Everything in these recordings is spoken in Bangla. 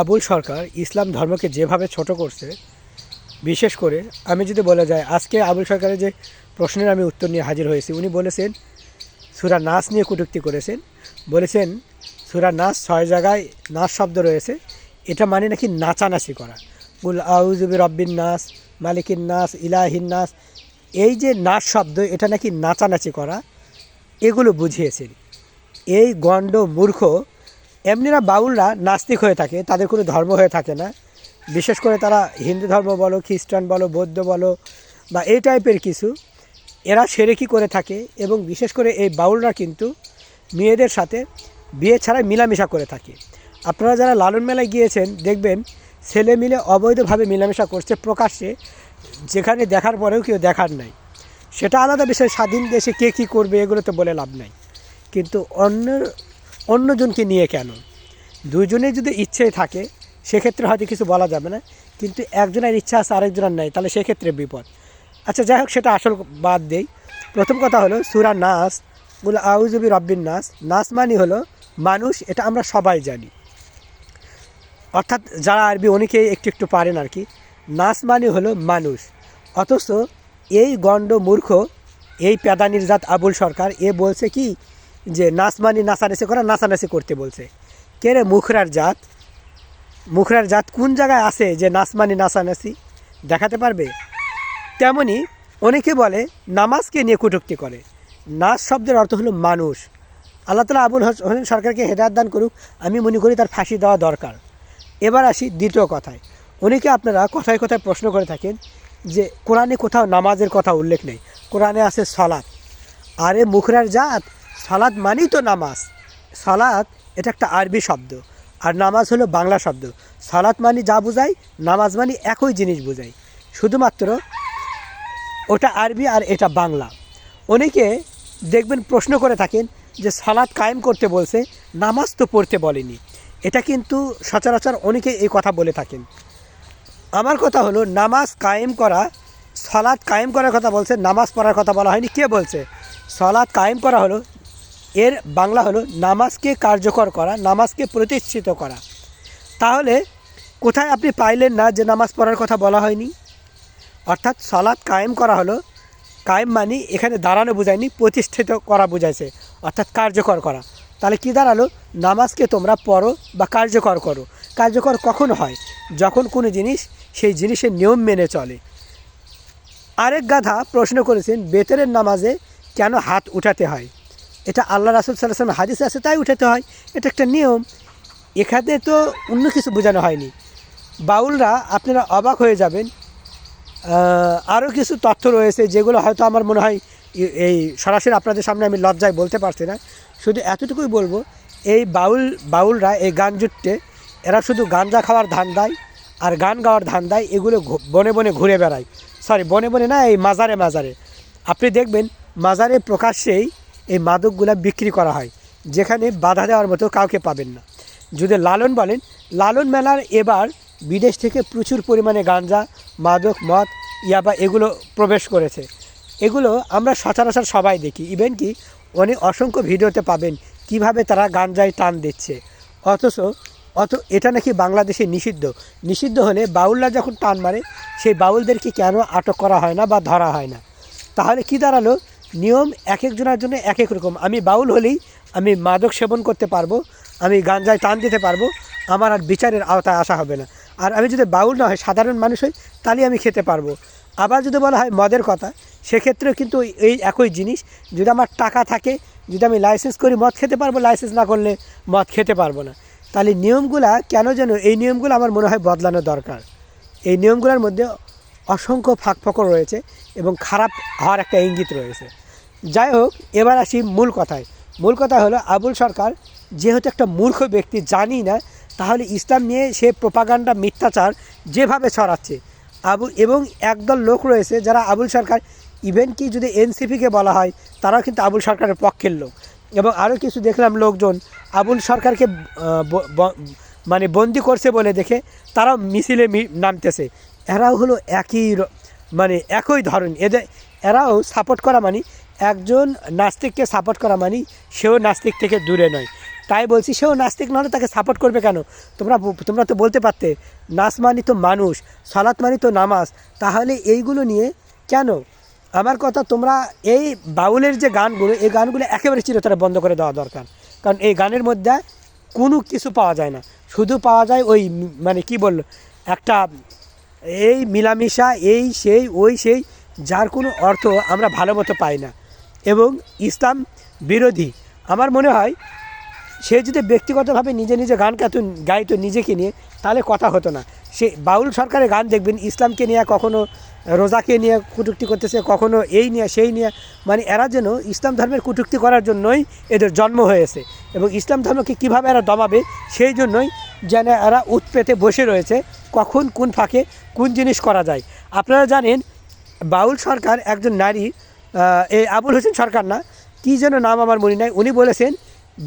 আবুল সরকার ইসলাম ধর্মকে যেভাবে ছোট করছে, বিশেষ করে আমি যদি বলে যাই, আজকে আবুল সরকারের যে প্রশ্নের আমি উত্তর নিয়ে হাজির হয়েছি, উনি বলেছেন, সুরা নাচ নিয়ে কটূক্তি করেছেন। বলেছেন, সুরা নাচ ছয় জায়গায় নাচ শব্দ রয়েছে, এটা মানে নাকি নাচানাচি করা। উল আউজুবি রব্বিন নাচ মালিকিন নাচ ইলাহিন নাচ এই যে নাচ শব্দ, এটা নাকি নাচানাচি করা, এগুলো বুঝিয়েছেন। এই গণ্ড মূর্খ এমনিরা বাউলরা নাস্তিক হয়ে থাকে, তাদের কোনো ধর্ম হয়ে থাকে না। বিশেষ করে তারা হিন্দু ধর্ম বলো, খ্রিস্টান বলো, বৌদ্ধ বলো বা এই টাইপের কিছু, এরা সেরেকি করে থাকে এবং বিশেষ করে এই বাউলরা কিন্তু মেয়েদের সাথে বিয়ে ছাড়াই মিলামেশা করে থাকে। আপনারা যারা লালন মেলায় গিয়েছেন, দেখবেন ছেলে মিলে অবৈধভাবে মিলামেশা করছে প্রকাশ্যে, যেখানে দেখার পরেও কেউ দেখার নাই। সেটা আলাদা বিষয়, স্বাধীন দেশে কে কী করবে এগুলো তো বলে লাভ নাই। কিন্তু অন্য অন্যজনকে নিয়ে কেন? দুজনের যদি ইচ্ছে থাকে, সেক্ষেত্রে হয়তো কিছু বলা যাবে না। কিন্তু একজনের ইচ্ছা আছে, আরেকজনের নাই, তাহলে সেক্ষেত্রে বিপদ। আচ্ছা যাই হোক, সেটা আসল বাদ দেই। প্রথম কথা হলো, সুরা নাস বলে আউজুবি রব্বিন নাস। নাস মানে হলো, মানুষ, এটা আমরা সবাই জানি। অর্থাৎ যারা আরবি অনেকে একটু একটু পারেন আর কি। নাস মানে হলো মানুষ। অথচ এই গণ্ড মূর্খ, এই পেদানির জাত আবুল সরকার, এ বলছে কি যে নাচ মানি নাচানাচি করা নাচানাচি করতে বলছে। কে রে মুখরার জাত? মুখরার জাত কোন জায়গায় আছে যে নাচ মানি নাচানাচি দেখাতে পারবে? তেমনি অনেকে বলে নামাজকে নিয়ে কটূক্তি করে। নাচ শব্দের অর্থ হলো মানুষ। আল্লাহ তালা আবুল হোসেন সরকারকে হেদায়ত দান করুক, আমি মনে করি তার ফাঁসি দেওয়া দরকার। এবার আসি দ্বিতীয় কথায়। অনেকে আপনারা কথায় কথায় প্রশ্ন করে থাকেন যে কোরআনে কোথাও নামাজের কথা উল্লেখ নেই। কোরআনে আছে সলাৎ আরে মুখরার জাত? সালাদ মানেই তো নামাজ। সালাদ, এটা একটা আরবি শব্দ। আর নামাজ হলো বাংলা শব্দ। সালাত মানে যা বোঝায় নামাজ মানে একই জিনিস বোঝায় শুধুমাত্র ওটা আরবি আর এটা বাংলা। অনেকে দেখবেন প্রশ্ন করে থাকেন যে সালাদ কায়েম করতে বলছে, নামাজ তো পড়তে বলেনি। এটা কিন্তু সচরাচর অনেকে এই কথা বলে থাকেন। আমার কথা হলো, নামাজ কায়েম করা সলাৎ কায়েম করার কথা বলছে, নামাজ পড়ার কথা বলা হয়নি, কে বলছে? সলাৎ কায়েম করা হলো এর বাংলা হলো নামাজকে কার্যকর করা, নামাজকে প্রতিষ্ঠিত করা। তাহলে কোথায় আপনি পাইলেন না যে নামাজ পড়ার কথা বলা হয়নি? অর্থাৎ সলাৎ কায়েম করা হলো, কায়েম মানি এখানে দাঁড়ানো বোঝায়নি, প্রতিষ্ঠিত করা বোঝাইছে, অর্থাৎ কার্যকর করা। তাহলে কি দাঁড়াল? নামাজকে তোমরা পড়ো বা কার্যকর করো। কার্যকর কখন হয়? যখন কোনো জিনিস, সেই জিনিসের নিয়ম মেনে চলে। আরেক গাধা প্রশ্ন করেছেন, বেতরের নামাজে কেন হাত উঠাতে হয়? এটা আল্লাহ রাসুল সাল্লাম হাদিসে আছে, তাই উঠাতে হয়। এটা একটা নিয়ম। এখানে তো অন্য কিছু বোঝানো হয়নি। বাউলরা আপনারা অবাক হয়ে যাবেন। আরও কিছু তথ্য রয়েছে যেগুলো হয়তো আমার মনে হয় এই সরাসরি আপনাদের সামনে আমি লজ্জায় বলতে পারছি না। শুধু এতটুকুই বলব, এই বাউল, বাউলরা এই গান জুটতে এরা শুধু গাঞ্জা খাওয়ার ধান দেয় আর গান গাওয়ার ধান দেয়, এগুলো বনে বনে ঘুরে বেড়ায়। সরি বনে বনে না, এই মাজারে মাজারে। আপনি দেখবেন মাজারে প্রকাশ্যেই এই মাদকগুলা বিক্রি করা হয়, যেখানে বাধা দেওয়ার মতো কাউকে পাবেন না। যদি লালন বলেন, লালন মেলার এবার বিদেশ থেকে প্রচুর পরিমাণে গাঞ্জা মাদক, মদ, ইয়াবা এগুলো প্রবেশ করেছে। এগুলো আমরা সচরাচর সবাই দেখি। ইভেন কি অনেক অসংখ্য ভিডিওতে পাবেন কীভাবে তারা গাঞ্জায় টান দিচ্ছে। অথচ, অত, এটা নাকি বাংলাদেশে নিষিদ্ধ। নিষিদ্ধ হলে বাউলরা যখন টান মারে, সেই বাউলদেরকে কেন আটক করা হয় না বা ধরা হয় না? তাহলে কি দাঁড়াল? নিয়ম এক একজনের জন্য এক এক রকম। আমি বাউল হলেই আমি মাদক সেবন করতে পারব, আমি গাঞ্জায় টান দিতে পারব, আমার আর বিচারের আওতায় আসা হবে না। আর আমি যদি বাউল না হয় সাধারণ মানুষ হই তাহলে আমি খেতে পারব। আবার যদি বলা হয় মদের কথা, সেক্ষেত্রেও কিন্তু এই একই জিনিস, যদি আমার টাকা থাকে, যদি আমি লাইসেন্স করি, মদ খেতে পারব, লাইসেন্স না করলে মদ খেতে পারব না। তাহলে নিয়মগুলা কেন যেন, এই নিয়মগুলো আমার মনে হয় বদলানো দরকার। এই নিয়মগুলোর মধ্যে অসংখ্য ফাঁক ফকর রয়েছে এবং খারাপ হওয়ার একটা ইঙ্গিত রয়েছে। যাই হোক, এবার আসি মূল কথায়। মূল কথা হলো, আবুল সরকার যেহেতু একটা মূর্খ ব্যক্তি, জানি না, তাহলে ইসলাম নিয়ে সে প্রপাগান্ডা, মিথ্যাচার যেভাবে ছড়াচ্ছে। আবু এবং একদল লোক রয়েছে যারা আবুল সরকার ইভেন কি যদি এনসিপিকে বলা হয়, তারাও কিন্তু আবুল সরকারের পক্ষের লোক। এবং আরও কিছু দেখলাম লোকজন, আবুল সরকারকে মানে বন্দি করছে বলে দেখে তারাও মিছিলে নামতেছে। এরাও হলো একই মানে একই ধরন এদের এরাও সাপোর্ট করা মানে একজন নাস্তিককে সাপোর্ট করা মানে সেও নাস্তিক থেকে দূরে নয়। তাই বলছি, সেও নাস্তিক নাহলে তাকে সাপোর্ট করবে কেন? তোমরা তোমরা তো বলতে পারতে নাচ মানি তো মানুষ, সালাত মানি তো নামাজ, তাহলে এইগুলো নিয়ে কেন? আমার কথা তোমরা এই বাউলের যে গানগুলো, এই গানগুলো একেবারে চিরতরে বন্ধ করে দেওয়া দরকার। কারণ এই গানের মধ্যে কোনো কিছু পাওয়া যায় না। শুধু পাওয়া যায় ওই মানে কি বলল, একটা এই মিলামিশা, এই সেই, ওই সেই যার কোনো অর্থ আমরা ভালো মতো পাই না। এবং ইসলাম বিরোধী। আমার মনে হয়, সে যদি ব্যক্তিগতভাবে নিজে নিজে গান গাইতো গাইতো নিজেকে নিয়ে, তাহলে কথা হতো না। সে বাউল সরকারের গান দেখবেন, ইসলামকে নিয়ে কখনো, রোজাকে নিয়ে কুটুক্তি করতেছে, কখনো এই নিয়ে, সেই নিয়ে। মানে এরা যেন ইসলাম ধর্মের কটূক্তি করার জন্যই এদের জন্ম হয়েছে। এবং ইসলাম ধর্মকে কীভাবে এরা দমাবে, সেই জন্যই যেন এরা উৎপেতে বসে রয়েছে, কখন কোন ফাঁকে কোন জিনিস করা যায়। আপনারা জানেন বাউল সরকার একজন নারী এই আবুল হোসেন সরকার না, কী যেন নাম আমার মনে নাই, উনি বলেছেন,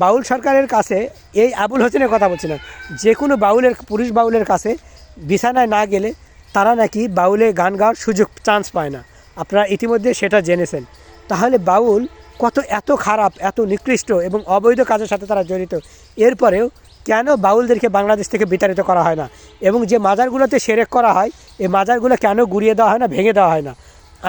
বাউল সরকারের কাছে এই আবুল হোসেনের কথা বলছি না, যে কোনো বাউলের, পুরুষ বাউলের কাছে বিছানায় না গেলে তারা নাকি বাউলে গান গাওয়ার সুযোগ চান্স পায় না। আপনারা ইতিমধ্যে সেটা জেনেছেন। তাহলে বাউল কত এত খারাপ, এত নিকৃষ্ট এবং অবৈধ কাজের সাথে তারা জড়িত। এরপরেও কেন বাউলদেরকে বাংলাদেশ থেকে বিতাড়িত করা হয় না? এবং যে মাজারগুলোতে সেরেক করা হয়, এই মাজারগুলো কেন গুড়িয়ে দেওয়া হয় না, ভেঙে দেওয়া হয় না?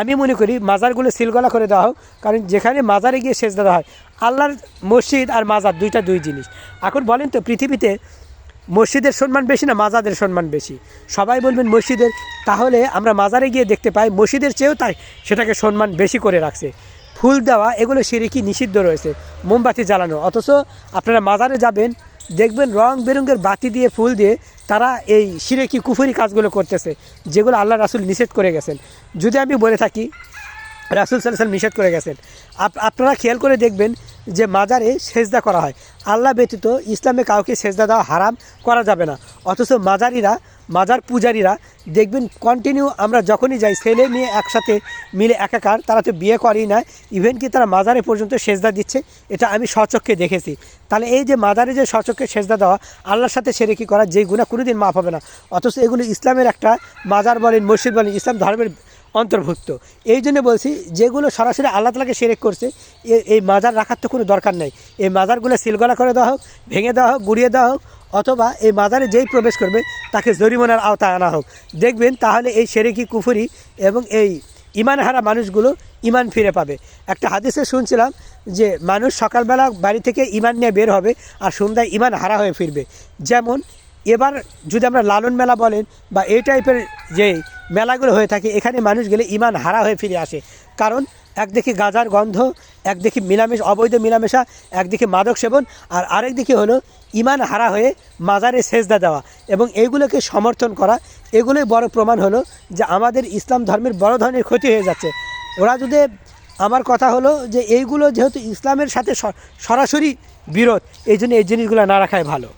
আমি মনে করি মাজারগুলো সিলগলা করে দেওয়া হোক, কারণ যেখানে মাজারে গিয়ে শেষ দেওয়া হয়, আল্লাহর মসজিদ আর মাজার দুইটা দুই জিনিস। এখন বলেন তো, পৃথিবীতে মসজিদের সম্মান বেশি না মাজাদের সম্মান বেশি? সবাই বলবেন মসজিদের, তাহলে আমরা মাজারে গিয়ে দেখতে পাই মসজিদের চেয়েও তাই সেটাকে সম্মান বেশি করে রাখছে। ফুল দেওয়া, এগুলো সিরিকি নিষিদ্ধ রয়েছে? মোমবাতি জ্বালানো। অথচ আপনারা মাজারে যাবেন দেখবেন রং বেরঙের বাতি দিয়ে, ফুল দিয়ে তারা এই সিরেকি কুফুরি কাজগুলো করতেছে, যেগুলো আল্লাহ রাসুল নিষেধ করে গেছেন। যদি আমি বলে থাকি রাসুল সাল্লাম নিষেধ করে গেছেন। আপ- আপনারা খেয়াল করে দেখবেন যে মাজারে সেজদা করা হয়। আল্লাহ ব্যতীত ইসলামে কাউকে সেজদা দেওয়া হারাম করা যাবে না। অথচ মাজারিরা, মাজার পূজারীরা দেখবেন কন্টিনিউ আমরা যখনই যাই, ছেলে মেয়ে একসাথে মিলে একাকার, তারা তো বিয়ে করেই না ইভেন কি তারা মাজারে পর্যন্ত সেজদা দিচ্ছে, এটা আমি স্বচক্ষে দেখেছি। তাহলে এই যে মাজারে যে স্বচক্ষে সেজদা দেওয়া, আল্লাহর সাথে সেরে কি করা? যেই গুণা কোনোদিন মাফ হবে না। অথচ এগুলো ইসলামের একটা মাজার বলেন, মসজিদ বলেন, ইসলাম ধর্মের অন্তর্ভুক্ত। এই জন্য বলছি, যেগুলো সরাসরি আল্লাহ তালাকে সেরেক করছে এই মাজার রাখার তো কোনো দরকার নেই। এই মাজারগুলো সিলগলা করে দেওয়া হোক, ভেঙে দেওয়া হোক, গুড়িয়ে দেওয়া হোক, অথবা এই মাজারে যেই প্রবেশ করবে, তাকে জরিমানার আওতায় আনা হোক। দেখবেন তাহলে এই সেরেকি কুফুরি এবং এই ইমান হারা মানুষগুলো ইমান ফিরে পাবে। একটা হাদিসে শুনছিলাম যে, মানুষ সকালবেলা বাড়ি থেকে ইমান নিয়ে বের হবে আর সন্ধ্যায় ইমান হারা হয়ে ফিরবে। যেমন, এবার যদি আমরা লালন মেলা বলেন বা এই টাইপের যে মেলাগুলো হয়ে থাকে, এখানে মানুষ গেলে ইমান হারা হয়ে ফিরে আসে। কারণ একদিকে গাঁজার গন্ধ, একদিকে মিলামেশ, অবৈধ মিলামেশা, একদিকে মাদক সেবন, আর আরেক দিকে হলো ইমান হারা হয়ে মাজারে সেজদা দেওয়া। এবং এইগুলোকে সমর্থন করা, এগুলোই বড় প্রমাণ হলো যে আমাদের ইসলাম ধর্মের বড় ধরনের ক্ষতি হয়ে যাচ্ছে। ওরা যদি, আমার কথা হলো যে এইগুলো যেহেতু ইসলামের সাথে সরাসরি বিরোধ, এই জন্য এই জিনিসগুলো না রাখাই ভালো।